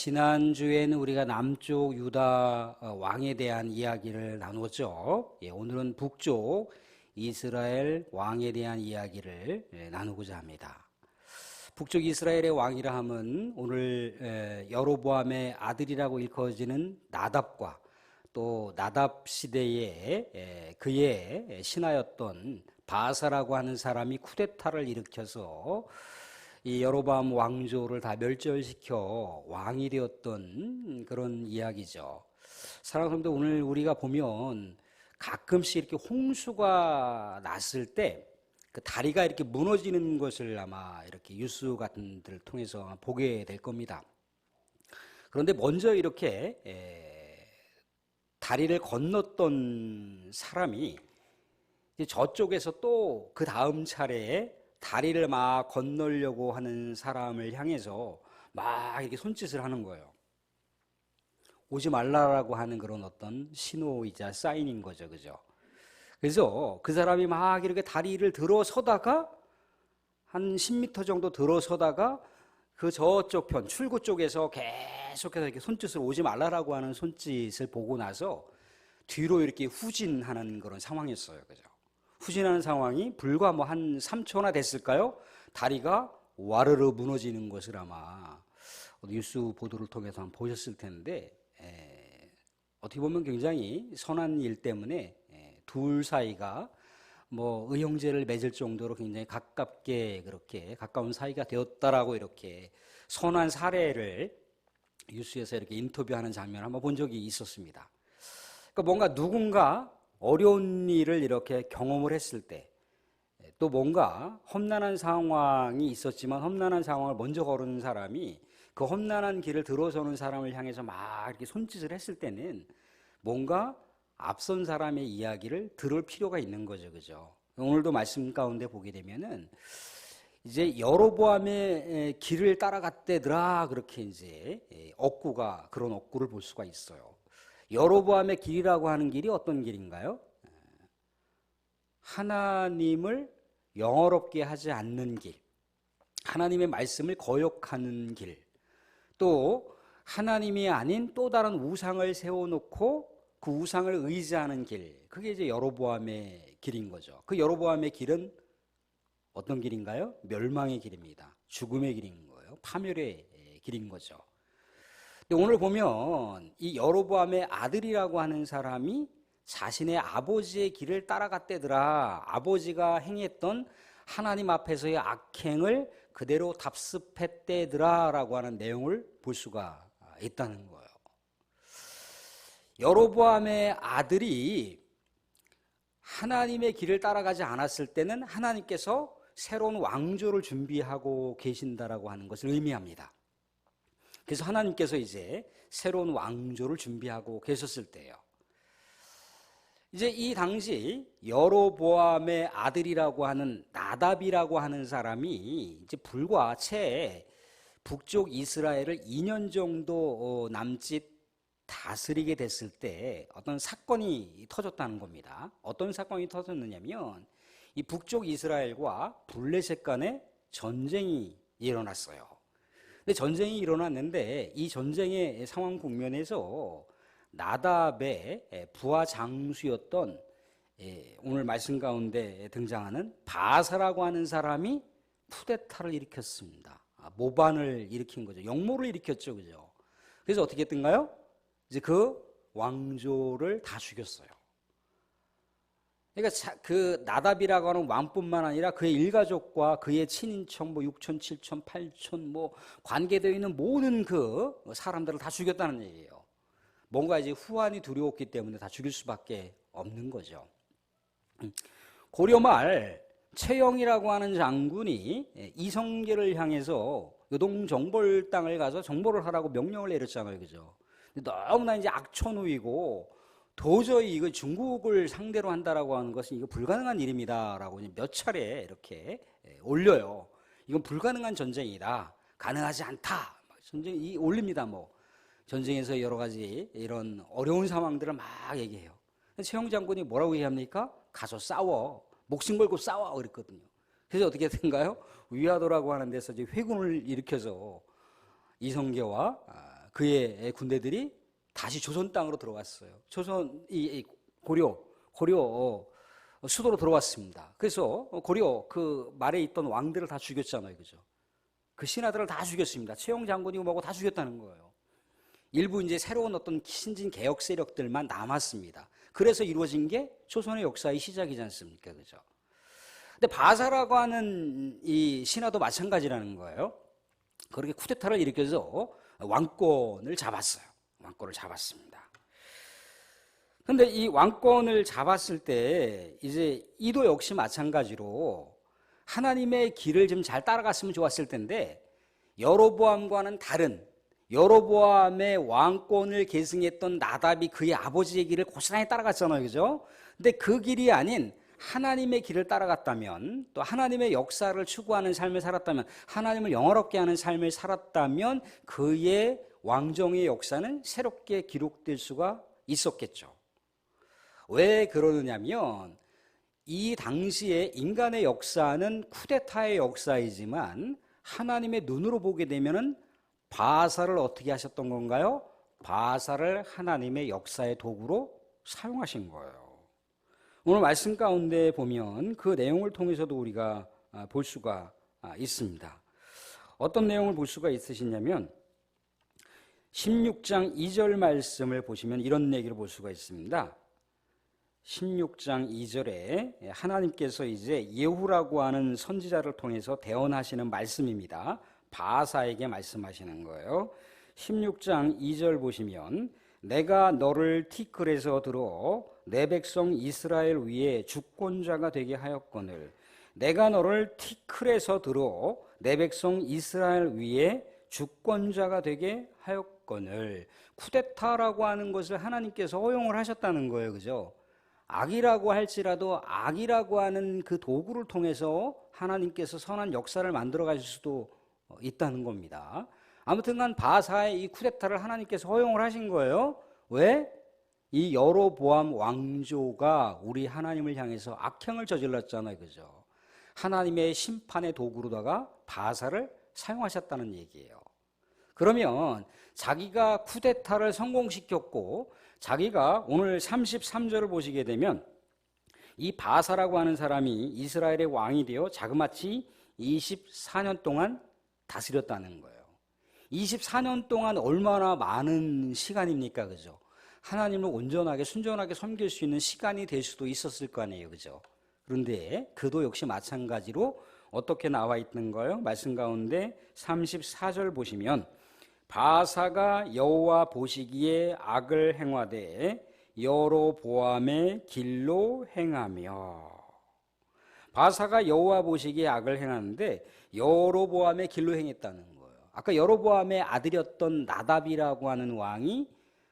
지난주에는 우리가 남쪽 유다 어, 왕에 대한 이야기를 나누었죠. 예, 오늘은 북쪽 이스라엘 왕에 대한 이야기를 예, 나누고자 합니다. 북쪽 이스라엘의 왕이라 함은 오늘 에, 여로보암의 아들이라고 일컬어지는 나답과 또 나답 시대에 에, 그의 신하였던 바사라고 하는 사람이 쿠데타를 일으켜서 이 여로보암 왕조를 다 멸절시켜 왕이 되었던 그런 이야기죠. 사랑하는 오늘 우리가 보면 가끔씩 이렇게 홍수가 났을 때 그 다리가 이렇게 무너지는 것을 아마 이렇게 뉴스 같은 데를 통해서 보게 될 겁니다. 그런데 먼저 이렇게 에, 다리를 건넜던 사람이 저쪽에서 또 그 다음 차례에 다리를 막 건너려고 하는 사람을 향해서 막 이렇게 손짓을 하는 거예요. 오지 말라라고 하는 그런 어떤 신호이자 사인인 거죠. 그죠? 그래서 그 사람이 막 이렇게 다리를 들어서다가 한 10m 정도 들어서다가 그 저쪽 편 출구 쪽에서 계속해서 이렇게 손짓을 오지 말라라고 하는 손짓을 보고 나서 뒤로 이렇게 후진하는 그런 상황이었어요. 그죠? 후진하는 상황이 불과 뭐 한 3초나 됐을까요? 다리가 와르르 무너지는 것을 아마 뉴스 보도를 통해서 한번 보셨을 텐데 에, 어떻게 보면 굉장히 선한 일 때문에 에, 둘 사이가 뭐 의형제를 맺을 정도로 굉장히 가깝게 그렇게 가까운 사이가 되었다라고 이렇게 선한 사례를 뉴스에서 이렇게 인터뷰하는 장면을 한번 본 적이 있었습니다. 그러니까 뭔가 누군가 어려운 일을 이렇게 경험을 했을 때 또 뭔가 험난한 상황이 있었지만 험난한 상황을 먼저 걸은 사람이 그 험난한 길을 들어서는 사람을 향해서 막 이렇게 손짓을 했을 때는 뭔가 앞선 사람의 이야기를 들을 필요가 있는 거죠. 그죠? 오늘도 말씀 가운데 보게 되면은 이제 여로보암의 길을 따라갔대더라 그렇게 이제 억구가 그런 억구를 볼 수가 있어요. 여로보암의 길이라고 하는 길이 어떤 길인가요? 하나님을 영어롭게 하지 않는 길, 하나님의 말씀을 거역하는 길, 또 하나님이 아닌 또 다른 우상을 세워놓고 그 우상을 의지하는 길, 그게 이제 여로보암의 길인 거죠. 그 여로보암의 길은 어떤 길인가요? 멸망의 길입니다. 죽음의 길인 거예요. 파멸의 길인 거죠. 오늘 보면 이 여로보암의 아들이라고 하는 사람이 자신의 아버지의 길을 따라갔대더라. 아버지가 행했던 하나님 앞에서의 악행을 그대로 답습했대더라라고 하는 내용을 볼 수가 있다는 거예요. 여로보암의 아들이 하나님의 길을 따라가지 않았을 때는 하나님께서 새로운 왕조를 준비하고 계신다라고 하는 것을 의미합니다. 그래서 하나님께서 이제 새로운 왕조를 준비하고 계셨을 때요. 이제 이 당시 여로보암의 아들이라고 하는 나답이라고 하는 사람이 이제 불과 채 북쪽 이스라엘을 2년 정도 어, 남짓 다스리게 됐을 때 어떤 사건이 터졌다는 겁니다. 어떤 사건이 터졌느냐면 이 북쪽 이스라엘과 블레셋 간에 전쟁이 일어났어요. 근데 전쟁이 일어났는데 이 전쟁의 상황 국면에서 나답의 부하 장수였던 예, 오늘 말씀 가운데 등장하는 바사라고 하는 사람이 쿠데타를 일으켰습니다. 아, 모반을 일으킨 거죠. 역모를 일으켰죠. 그죠? 그래서 어떻게 했던가요? 이제 그 왕조를 다 죽였어요. 그러니까 그 나답이라고 하는 왕뿐만 아니라 그의 일가족과 그의 친인척 뭐 6천, 7천, 8천 뭐 관계되어 있는 모든 그 사람들을 다 죽였다는 얘기예요. 뭔가 이제 후환이 두려웠기 때문에 다 죽일 수밖에 없는 거죠. 고려 말 최영이라고 하는 장군이 이성계를 향해서 요동 정벌 땅을 가서 정벌을 하라고 명령을 내렸잖아요. 그죠? 너무나 이제 악천후이고 도저히 이거 중국을 상대로 한다라고 하는 것은 이거 불가능한 일입니다라고 몇 차례 이렇게 예, 올려요. 이건 불가능한 전쟁이다. 가능하지 않다. 전쟁이 올립니다. 뭐 전쟁에서 여러 가지 이런 어려운 상황들을 막 얘기해요. 최영 장군이 뭐라고 얘기합니까? 가서 싸워. 목숨 걸고 싸워 그랬거든요. 그래서 어떻게 된가요? 위화도라고 하는 데서 이제 회군을 일으켜서 이성계와 아, 그의 군대들이 다시 조선 땅으로 들어왔어요. 조선 이, 이 고려 고려 어, 수도로 들어왔습니다. 그래서 고려 그 말에 있던 왕들을 다 죽였잖아요, 그죠? 그 신하들을 다 죽였습니다. 최영 장군이고 뭐고 다 죽였다는 거예요. 일부 이제 새로운 어떤 신진 개혁 세력들만 남았습니다. 그래서 이루어진 게 조선의 역사의 시작이지 않습니까, 그죠? 근데 바사라고 하는 이 신하도 마찬가지라는 거예요. 그렇게 쿠데타를 일으켜서 왕권을 잡았어요. 왕권을 잡았습니다. 근데 이 왕권을 잡았을 때 이제 이도 역시 마찬가지로 하나님의 길을 좀 잘 따라갔으면 좋았을 텐데 여로보암과는 다른 여로보암의 왕권을 계승했던 나답이 그의 아버지의 길을 고스란히 따라갔잖아요. 그죠? 근데 그 길이 아닌 하나님의 길을 따라갔다면 또 하나님의 역사를 추구하는 삶을 살았다면 하나님을 영어롭게 하는 삶을 살았다면 그의 왕정의 역사는 새롭게 기록될 수가 있었겠죠. 왜 그러느냐면 이 당시에 인간의 역사는 쿠데타의 역사이지만 하나님의 눈으로 보게 되면은 바사를 어떻게 하셨던 건가요? 바사를 하나님의 역사의 도구로 사용하신 거예요. 오늘 말씀 가운데 보면 그 내용을 통해서도 우리가 아, 볼 수가 아, 있습니다. 어떤 내용을 볼 수가 있으시냐면 16장 2절 말씀을 보시면 이런 얘기를 볼 수가 있습니다. 16장 2절에 하나님께서 이제 예후라고 하는 선지자를 통해서 대언하시는 말씀입니다. 바사에게 말씀하시는 거예요. 16장 2절 보시면 내가 너를 티클에서 들어 내 백성 이스라엘 위에 주권자가 되게 하였거늘 내가 너를 티클에서 들어 내 백성 이스라엘 위에 주권자가 되게 하였거늘 쿠데타라고 하는 것을 하나님께서 허용을 하셨다는 거예요. 그죠? 악이라고 할지라도 악이라고 하는 그 도구를 통해서 하나님께서 선한 역사를 만들어 가실 수도 있다는 겁니다. 아무튼간 바사의 이 쿠데타를 하나님께서 허용을 하신 거예요. 왜? 이 여로보암 왕조가 우리 하나님을 향해서 악행을 저질렀잖아요. 그죠? 하나님의 심판의 도구로다가 바사를 사용하셨다는 얘기예요. 그러면 자기가 쿠데타를 성공시켰고 자기가 오늘 33절을 보시게 되면 이 바사라고 하는 사람이 이스라엘의 왕이 되어 자그마치 24년 동안 다스렸다는 거예요. 24년 동안 얼마나 많은 시간입니까? 그죠? 하나님을 온전하게 순전하게 섬길 수 있는 시간이 될 수도 있었을 거 아니에요. 그죠? 그런데 그도 역시 마찬가지로 어떻게 나와 있는 거예요? 말씀 가운데 34절 보시면 바사가 여호와 보시기에 악을 행하되 여로 보암의 길로 행하며 바사가 여호와 보시기에 악을 행하는데 여로 보암의 길로 행했다는 거예요. 아까 여로보암의 아들이었던 나답이라고 하는 왕이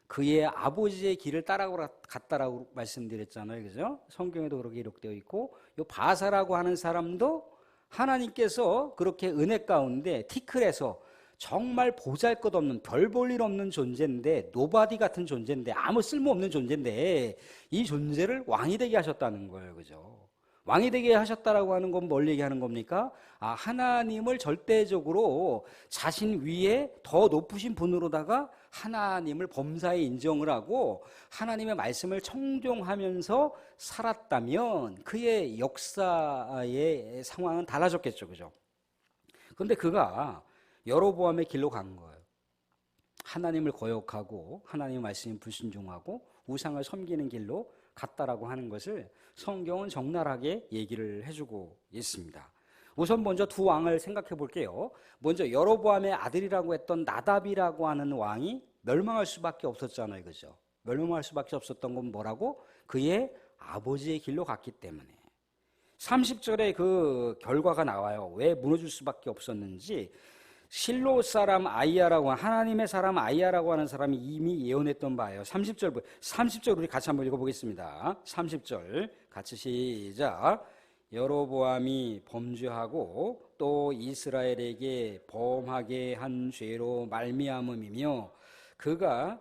그의 아버지의 길을 따라갔다라고 말씀드렸잖아요. 그죠? 성경에도 그렇게 기록되어 있고 요 바사라고 하는 사람도 하나님께서 그렇게 은혜 가운데 티클에서 정말 보잘 것 없는 별 볼 일 없는 존재인데 노바디 같은 존재인데 아무 쓸모 없는 존재인데 이 존재를 왕이 되게 하셨다는 거예요. 그죠? 왕이 되게 하셨다라고 하는 건 뭘 얘기하는 겁니까? 아, 하나님을 절대적으로 자신 위에 더 높으신 분으로다가 하나님을 범사에 인정을 하고 하나님의 말씀을 청종하면서 살았다면 그의 역사의 상황은 달라졌겠죠. 그죠? 근데 그가 여로보암의 길로 간 거예요. 하나님을 거역하고 하나님의 말씀에 불순종하고 우상을 섬기는 길로 갔다라고 하는 것을 성경은 적나라하게 얘기를 해주고 있습니다. 우선 먼저 두 왕을 생각해 볼게요. 먼저 여로보암의 아들이라고 했던 나답이라고 하는 왕이 멸망할 수밖에 없었잖아요. 그죠? 멸망할 수밖에 없었던 건 뭐라고? 그의 아버지의 길로 갔기 때문에. 30절에 그 결과가 나와요. 왜 무너질 수밖에 없었는지 실로 사람 아이야라고 하나님의 사람 아이야라고 하는 사람이 이미 예언했던 바예요. 30절 30절 우리 같이 한번 읽어 보겠습니다. 30절 같이 시작. 여로보암이 범죄하고 또 이스라엘에게 범하게 한 죄로 말미암음이며 그가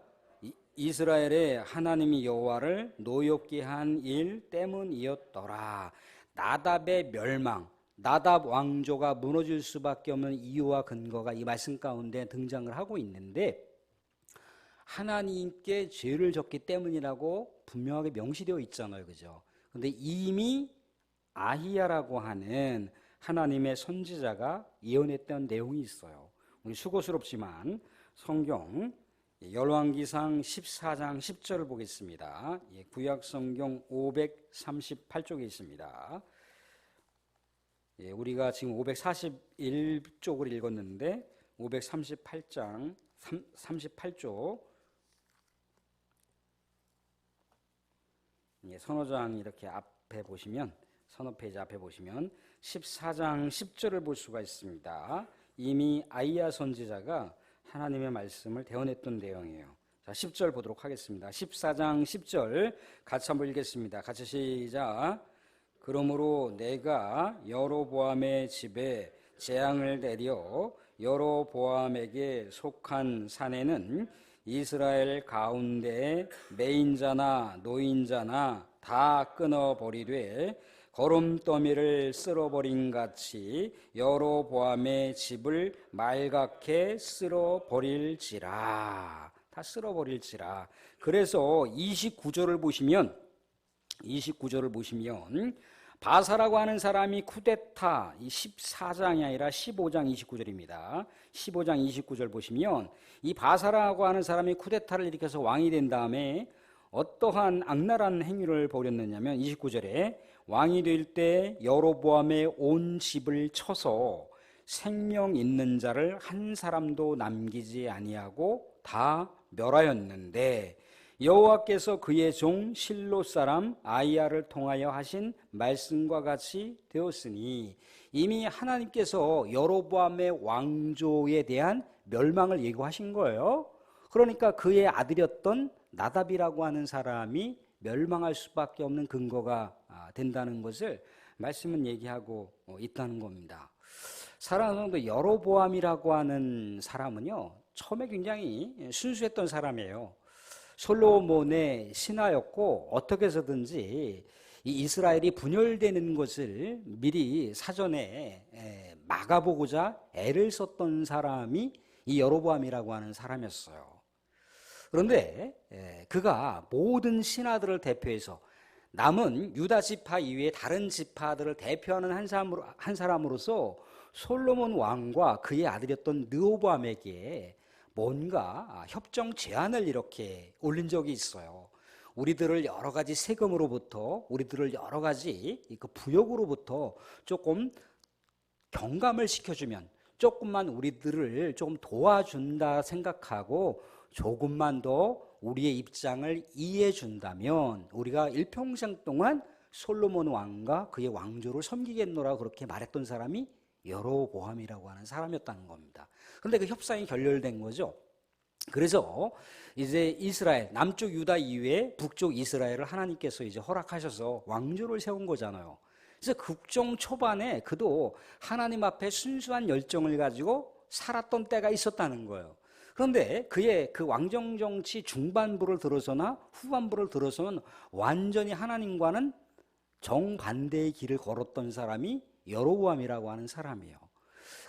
이스라엘의 하나님이 여호와를 노엽게 한 일 때문이었더라. 나답의 멸망 나답 왕조가 무너질 수밖에 없는 이유와 근거가 이 말씀 가운데 등장을 하고 있는데 하나님께 죄를 졌기 때문이라고 분명하게 명시되어 있잖아요. 그죠? 근데 이미 아히야라고 하는 하나님의 선지자가 예언했던 내용이 있어요. 우리 수고스럽지만 성경 열왕기상 14장 10절을 보겠습니다. 예, 구약 성경 538쪽에 있습니다. 예, 우리가 지금 541쪽을 읽었는데 538장 38쪽 예, 선호장 이렇게 앞에 보시면 선호 페이지 앞에 보시면 14장 10절을 볼 수가 있습니다. 이미 아이야 선지자가 하나님의 말씀을 대언했던 내용이에요. 자, 10절 보도록 하겠습니다. 14장 10절 같이 한번 읽겠습니다. 같이 시작. 그러므로 내가 여로보암의 집에 재앙을 내려 여로보암에게 속한 산에는 이스라엘 가운데 매인자나 노인자나 다 끊어버리되 거름더미를 쓸어버린 같이 여로보암의 집을 말갛게 쓸어버릴지라. 다 쓸어버릴지라. 그래서 29절을 보시면 29절을 보시면 바사라고 하는 사람이 쿠데타 이 14장이 아니라 15장 29절입니다. 15장 29절 보시면 이 바사라고 하는 사람이 쿠데타를 일으켜서 왕이 된 다음에 어떠한 악랄한 행위를 벌였느냐면 29절에 왕이 될 때 여로보암의 온 집을 쳐서 생명 있는 자를 한 사람도 남기지 아니하고 다 멸하였는데 여호와께서 그의 종 실로 사람 아이야를 통하여 하신 말씀과 같이 되었으니 이미 하나님께서 여로보암의 왕조에 대한 멸망을 예고하신 거예요. 그러니까 그의 아들이었던 나답이라고 하는 사람이 멸망할 수밖에 없는 근거가 아, 된다는 것을 말씀은 얘기하고 어, 있다는 겁니다. 사랑하는 여로보암이라고 하는 사람은요 처음에 굉장히 순수했던 사람이에요. 솔로몬의 신하였고 어떻게 해서든지 이 이스라엘이 분열되는 것을 미리 사전에 막아보고자 애를 썼던 사람이 이 여로보암이라고 하는 사람이었어요. 그런데 그가 모든 신하들을 대표해서 남은 유다 지파 이외의 다른 지파들을 대표하는 한 사람으로 한 사람으로서 솔로몬 왕과 그의 아들이었던 느오보암에게 뭔가 협정 제안을 이렇게 올린 적이 있어요. 우리들을 여러 가지 세금으로부터 우리들을 여러 가지 그 부역으로부터 조금 경감을 시켜주면 조금만 우리들을 조금 도와준다 생각하고 조금만 더 우리의 입장을 이해해 준다면 우리가 일평생 동안 솔로몬 왕과 그의 왕조를 섬기겠노라 그렇게 말했던 사람이 여로보암이라고 하는 사람이었다는 겁니다. 그런데 그 협상이 결렬된 거죠. 그래서 이제 이스라엘 남쪽 유다 이외에 북쪽 이스라엘을 하나님께서 이제 허락하셔서 왕조를 세운 거잖아요. 그래서 국정 초반에 그도 하나님 앞에 순수한 열정을 가지고 살았던 때가 있었다는 거예요. 그런데 그의 그 왕정 정치 중반부를 들어서나 후반부를 들어서는 완전히 하나님과는 정반대의 길을 걸었던 사람이 여로보암이라고 하는 사람이에요.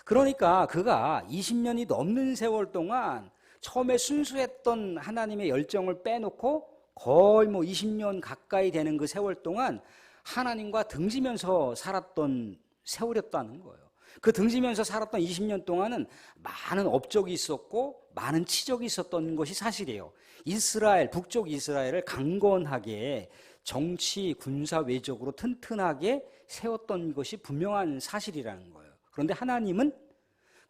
그러니까 그가 20년이 넘는 세월 동안 처음에 순수했던 하나님의 열정을 빼놓고 거의 뭐 20년 가까이 되는 그 세월 동안 하나님과 등지면서 살았던 세월이었다는 거예요. 그 등지면서 살았던 20년 동안은 많은 업적이 있었고 많은 치적이 있었던 것이 사실이에요. 이스라엘, 북쪽 이스라엘을 강건하게 정치, 군사, 외적으로 튼튼하게 세웠던 것이 분명한 사실이라는 거예요. 그런데 하나님은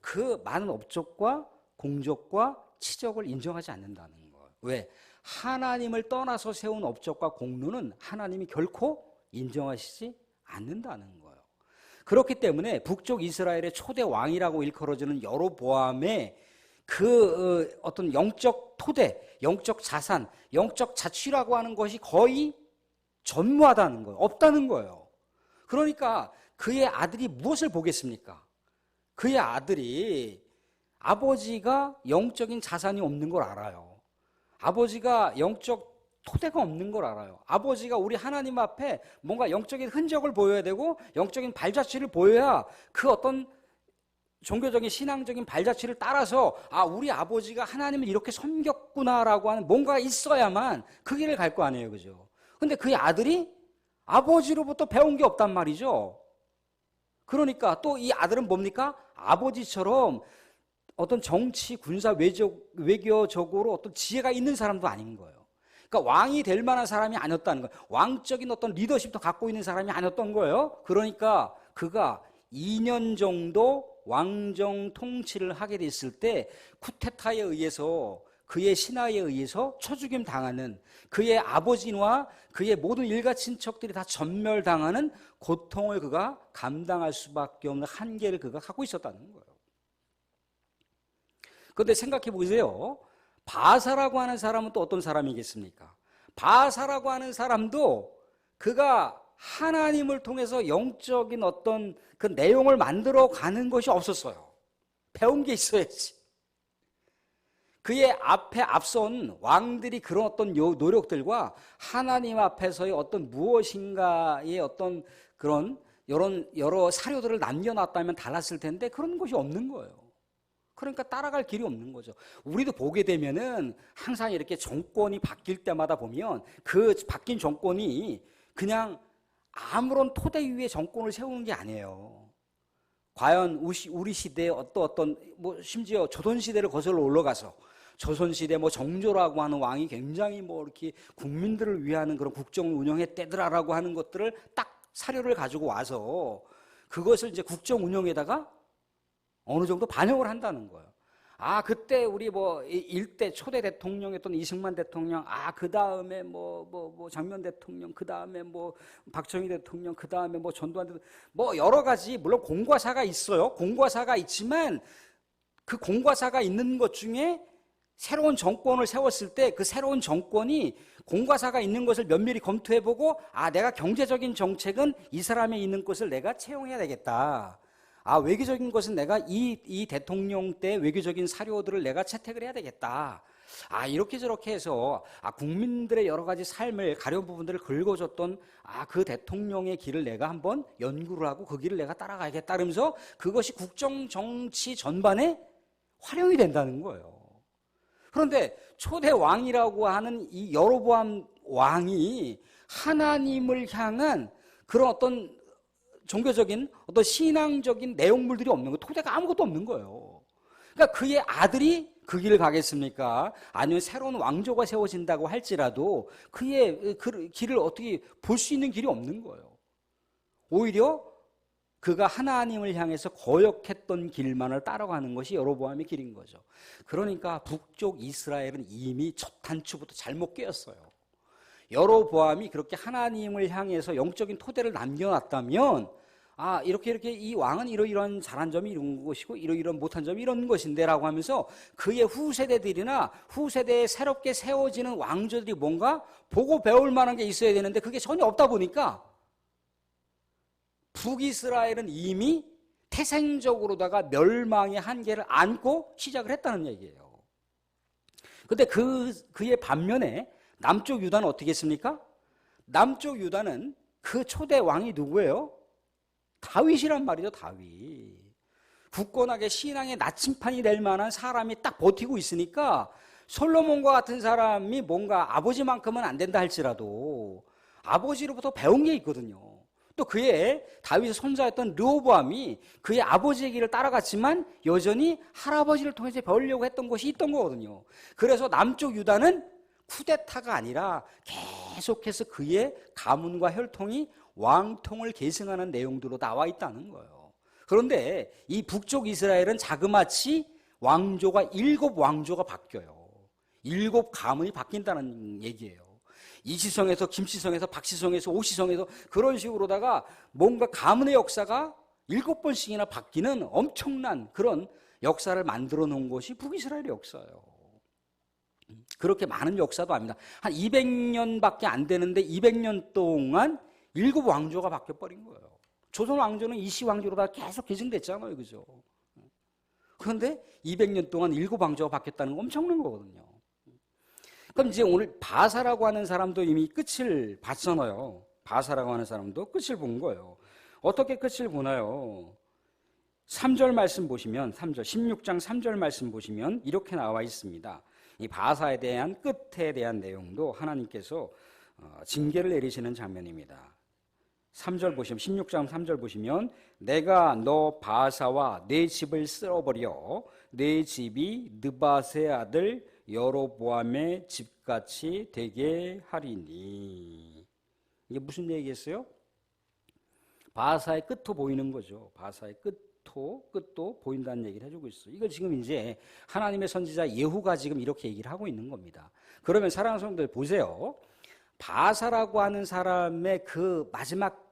그 많은 업적과 공적과 치적을 인정하지 않는다는 거예요. 왜? 하나님을 떠나서 세운 업적과 공로는 하나님이 결코 인정하시지 않는다는 거예요. 그렇기 때문에 북쪽 이스라엘의 초대 왕이라고 일컬어지는 여로보암의 그 어, 어떤 영적 토대, 영적 자산, 영적 자취라고 하는 것이 거의 전무하다는 거예요. 없다는 거예요. 그러니까 그의 아들이 무엇을 보겠습니까? 그의 아들이 아버지가 영적인 자산이 없는 걸 알아요. 아버지가 영적 토대가 없는 걸 알아요. 아버지가 우리 하나님 앞에 뭔가 영적인 흔적을 보여야 되고 영적인 발자취를 보여야 그 어떤 종교적인 신앙적인 발자취를 따라서 아 우리 아버지가 하나님을 이렇게 섬겼구나라고 하는 뭔가 있어야만 그 길을 갈 거 아니에요, 그죠? 근데 그의 아들이 아버지로부터 배운 게 없단 말이죠. 그러니까 또 이 아들은 뭡니까? 아버지처럼 어떤 정치, 군사, 외적, 외교적으로 어떤 지혜가 있는 사람도 아닌 거예요. 그러니까 왕이 될 만한 사람이 아니었다는 거예요. 왕적인 어떤 리더십도 갖고 있는 사람이 아니었던 거예요. 그러니까 그가 2년 정도 왕정 통치를 하게 됐을 때 쿠데타에 의해서 그의 신하에 의해서 초죽임 당하는 그의 아버지와 그의 모든 일가 친척들이 다 전멸당하는 고통을 그가 감당할 수밖에 없는 한계를 그가 갖고 있었다는 거예요. 그런데 생각해 보세요. 바사라고 하는 사람은 또 어떤 사람이겠습니까? 바사라고 하는 사람도 그가 하나님을 통해서 영적인 어떤 그 내용을 만들어 가는 것이 없었어요. 배운 게 있어야지. 그의 앞에 앞선 왕들이 그런 어떤 노력들과 하나님 앞에서의 어떤 무엇인가의 어떤 그런 여러, 여러 사료들을 남겨놨다면 달랐을 텐데 그런 것이 없는 거예요. 그러니까 따라갈 길이 없는 거죠. 우리도 보게 되면은 항상 이렇게 정권이 바뀔 때마다 보면 그 바뀐 정권이 그냥 아무런 토대 위에 정권을 세우는 게 아니에요. 과연 우리 시대에 어떤 어떤 뭐 심지어 조선 시대를 거슬러 올라가서 조선 시대 뭐 정조라고 하는 왕이 굉장히 뭐 이렇게 국민들을 위하는 그런 국정을 운영했대더라라고 하는 것들을 딱 사료를 가지고 와서 그것을 이제 국정 운영에다가 어느 정도 반영을 한다는 거예요. 아, 그때 우리 뭐 일대 초대 대통령이었던 이승만 대통령, 아, 그 다음에 뭐, 뭐, 뭐 장면 대통령, 그 다음에 뭐 박정희 대통령, 그 다음에 뭐 전두환 대통령, 뭐 여러 가지, 물론 공과사가 있어요. 공과사가 있지만 그 공과사가 있는 것 중에 새로운 정권을 세웠을 때 그 새로운 정권이 공과사가 있는 것을 면밀히 검토해보고 아, 내가 경제적인 정책은 이 사람의 있는 것을 내가 채용해야 되겠다. 아, 외교적인 것은 내가 이, 이 대통령 때 외교적인 사료들을 내가 채택을 해야 되겠다. 아, 이렇게 저렇게 해서, 아, 국민들의 여러 가지 삶을, 가려운 부분들을 긁어줬던, 아, 그 대통령의 길을 내가 한번 연구를 하고 그 길을 내가 따라가야겠다. 그러면서 그것이 국정 정치 전반에 활용이 된다는 거예요. 그런데 초대 왕이라고 하는 이 여로보암 왕이 하나님을 향한 그런 어떤 종교적인 어떤 신앙적인 내용물들이 없는 거, 토대가 아무것도 없는 거예요. 그러니까 그의 아들이 그 길을 가겠습니까? 아니면 새로운 왕조가 세워진다고 할지라도 그의 그 길을 어떻게 볼 수 있는 길이 없는 거예요. 오히려 그가 하나님을 향해서 거역했던 길만을 따라가는 것이 여로보암의 길인 거죠. 그러니까 북쪽 이스라엘은 이미 첫 단추부터 잘못 깨었어요. 여로보암이 그렇게 하나님을 향해서 영적인 토대를 남겨놨다면 아, 이렇게 이렇게 이 왕은 이러이러한 잘한 점이 이런 것이고 이러이러한 못한 점이 이런 것인데라고 하면서 그의 후세대들이나 후세대에 새롭게 세워지는 왕조들이 뭔가 보고 배울 만한 게 있어야 되는데 그게 전혀 없다 보니까 북이스라엘은 이미 태생적으로다가 멸망의 한계를 안고 시작을 했다는 얘기예요. 근데 그, 그의 반면에 남쪽 유다는 어떻게 했습니까? 남쪽 유다는 그 초대 왕이 누구예요? 다윗이란 말이죠, 다윗. 굳건하게 신앙의 나침판이 될 만한 사람이 딱 버티고 있으니까 솔로몬과 같은 사람이 뭔가 아버지만큼은 안 된다 할지라도 아버지로부터 배운 게 있거든요. 또 그의 다윗의 손자였던 르호보암이 그의 아버지의 길을 따라갔지만 여전히 할아버지를 통해서 배우려고 했던 것이 있던 거거든요. 그래서 남쪽 유다는 쿠데타가 아니라 계속해서 그의 가문과 혈통이 왕통을 계승하는 내용들로 나와 있다는 거예요. 그런데 이 북쪽 이스라엘은 자그마치 왕조가 일곱 왕조가 바뀌어요. 일곱 가문이 바뀐다는 얘기예요. 이시성에서 김시성에서 박시성에서 오시성에서 그런 식으로다가 뭔가 가문의 역사가 일곱 번씩이나 바뀌는 엄청난 그런 역사를 만들어 놓은 것이 북이스라엘의 역사예요. 그렇게 많은 역사도 아닙니다. 한 200년밖에 안 되는데 200년 동안 일곱 왕조가 바뀌어 버린 거예요. 조선 왕조는 이시 왕조로 다 계속 계승됐잖아요. 그죠? 그런데 200년 동안 일곱 왕조가 바뀌었다는 건 엄청난 거거든요. 그럼 이제 오늘 바사라고 하는 사람도 이미 끝을 봤잖아요. 바사라고 하는 사람도 끝을 본 거예요. 어떻게 끝을 보나요? 3절 말씀 보시면 3절 16장 3절 말씀 보시면 이렇게 나와 있습니다. 이 바사에 대한 끝에 대한 내용도 하나님께서 어, 징계를 내리시는 장면입니다. 3절 보시면 16장 3절 보시면 내가 너 바사와 내 집을 쓸어버려 내 집이 느바세 아들 여로보암의 집같이 되게 하리니 이게 무슨 얘기겠어요? 바사의 끝도 보이는 거죠. 바사의 끝 도 끝도 보인다는 얘기를 해주고 있어요. 이거 지금 이제 하나님의 선지자 예후가 지금 이렇게 얘기를 하고 있는 겁니다. 그러면 사랑하는 성도들 보세요. 바사라고 하는 사람의 그 마지막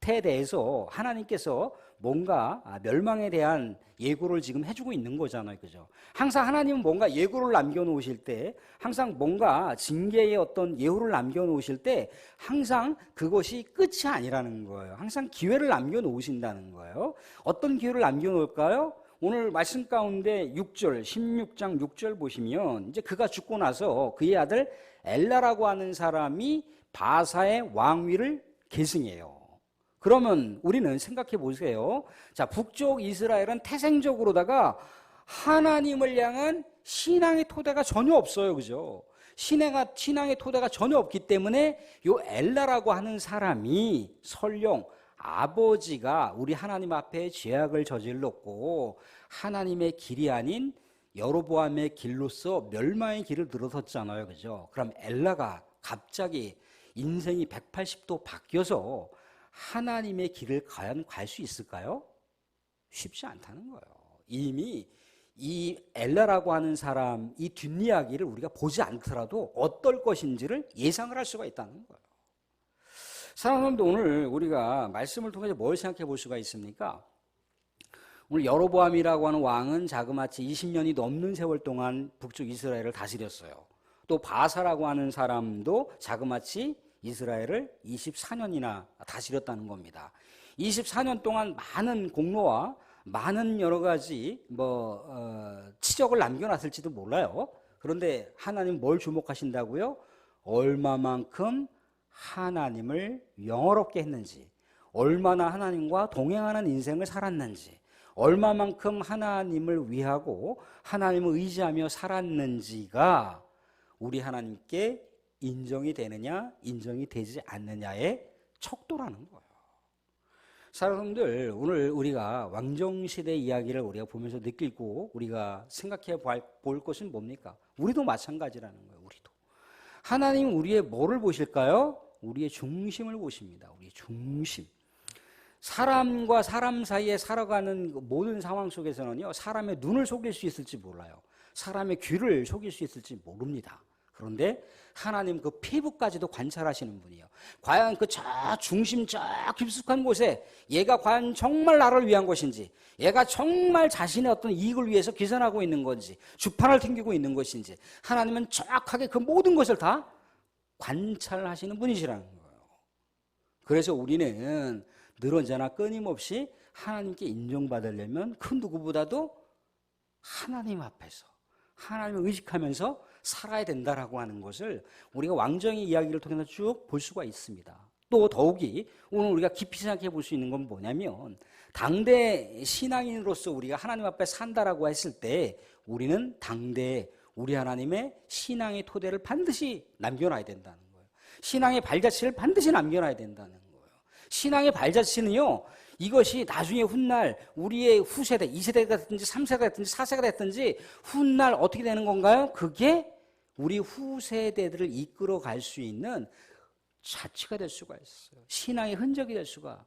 끝에 대해서 하나님께서 뭔가 멸망에 대한 예고를 지금 해주고 있는 거잖아요. 그죠? 항상 하나님은 뭔가 예고를 남겨놓으실 때, 항상 뭔가 징계의 어떤 예후를 남겨놓으실 때, 항상 그것이 끝이 아니라는 거예요. 항상 기회를 남겨놓으신다는 거예요. 어떤 기회를 남겨놓을까요? 오늘 말씀 가운데 6절, 16장 6절 보시면, 이제 그가 죽고 나서 그의 아들 엘라라고 하는 사람이 바사의 왕위를 계승해요. 그러면 우리는 생각해 보세요. 자, 북쪽 이스라엘은 태생적으로다가 하나님을 향한 신앙의 토대가 전혀 없어요. 그죠? 신앙가, 신앙의 토대가 전혀 없기 때문에 요 엘라라고 하는 사람이 설령 아버지가 우리 하나님 앞에 죄악을 저질렀고 하나님의 길이 아닌 여로보암의 길로서 멸망의 길을 들어섰잖아요. 그죠? 그럼 엘라가 갑자기 인생이 180도 바뀌어서 하나님의 길을 과연 갈 수 있을까요? 쉽지 않다는 거예요. 이미 이 엘라라고 하는 사람 이 뒷이야기를 우리가 보지 않더라도 어떨 것인지를 예상을 할 수가 있다는 거예요. 사랑하는 오늘 우리가 말씀을 통해서 뭘 생각해 볼 수가 있습니까? 오늘 여로보암이라고 하는 왕은 자그마치 20년이 넘는 세월 동안 북쪽 이스라엘을 다스렸어요. 또 바사라고 하는 사람도 자그마치 이스라엘을 24년이나 다스렸다는 겁니다. 24년 동안 많은 공로와 많은 여러 가지 뭐 어, 치적을 남겨놨을지도 몰라요. 그런데 하나님 뭘 주목하신다고요? 얼마만큼 하나님을 영어롭게 했는지, 얼마나 하나님과 동행하는 인생을 살았는지, 얼마만큼 하나님을 위하고 하나님을 의지하며 살았는지가 우리 하나님께 인정이 되느냐, 인정이 되지 않느냐의 척도라는 거예요. 사람들 오늘 우리가 왕정시대 이야기를 우리가 보면서 느끼고 우리가 생각해 볼 것은 뭡니까? 우리도 마찬가지라는 거예요. 우리도 하나님 우리의 뭐를 보실까요? 우리의 중심을 보십니다. 우리의 중심. 사람과 사람 사이에 살아가는 모든 상황 속에서는요, 사람의 눈을 속일 수 있을지 몰라요. 사람의 귀를 속일 수 있을지 모릅니다. 그런데 하나님 그 피부까지도 관찰하시는 분이에요. 과연 그 저 중심 저 깊숙한 곳에 얘가 과연 정말 나를 위한 것인지, 얘가 정말 자신의 어떤 이익을 위해서 기선하고 있는 건지, 주판을 튕기고 있는 것인지, 하나님은 정확하게 그 모든 것을 다 관찰하시는 분이시라는 거예요. 그래서 우리는 늘 언제나 끊임없이 하나님께 인정받으려면 그 누구보다도 하나님 앞에서 하나님을 의식하면서 살아야 된다라고 하는 것을 우리가 왕정의 이야기를 통해서 쭉 볼 수가 있습니다. 또 더욱이 오늘 우리가 깊이 생각해 볼 수 있는 건 뭐냐면 당대 신앙인으로서 우리가 하나님 앞에 산다라고 했을 때 우리는 당대 우리 하나님의 신앙의 토대를 반드시 남겨놔야 된다는 거예요. 신앙의 발자취를 반드시 남겨놔야 된다는 거예요. 신앙의 발자취는요, 이것이 나중에 훗날 우리의 후세대, 2세대가 됐든지 3세대가 됐든지 4세가 됐든지 훗날 어떻게 되는 건가요? 그게 우리 후세대들을 이끌어 갈 수 있는 자취가 될 수가 있어요. 신앙의 흔적이 될 수가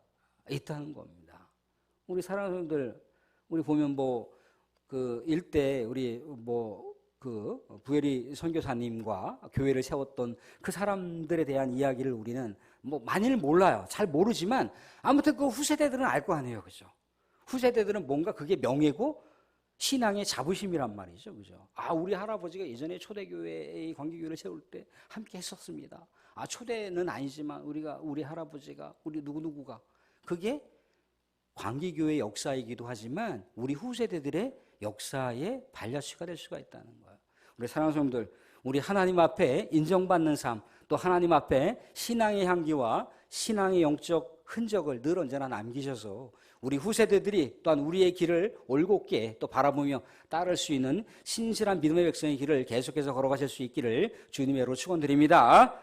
있다는 겁니다. 우리 사랑하는 들 우리 보면 뭐 그 일대 우리 뭐 그 부에리 선교사님과 교회를 세웠던 그 사람들에 대한 이야기를 우리는 뭐 많이는 몰라요. 잘 모르지만 아무튼 그 후세대들은 알 거 아니에요. 그죠? 후세대들은 뭔가 그게 명예고 신앙의 자부심이란 말이죠. 그죠? 아, 우리 할아버지가 예전에 초대교회의 관계교회를 세울 때 함께 했었습니다. 아, 초대는 아니지만 우리가, 우리 할아버지가, 우리 누구누구가. 그게 관계교회 역사이기도 하지만 우리 후세대들의 역사의 발자취가 될 수가 있다는 거예요. 우리 사랑하는 성들, 우리 하나님 앞에 인정받는 삶, 또 하나님 앞에 신앙의 향기와 신앙의 영적 흔적을 늘 언제나 남기셔서 우리 후세대들이 또한 우리의 길을 올곧게 또 바라보며 따를 수 있는 신실한 믿음의 백성의 길을 계속해서 걸어가실 수 있기를 주님의 로 축원드립니다.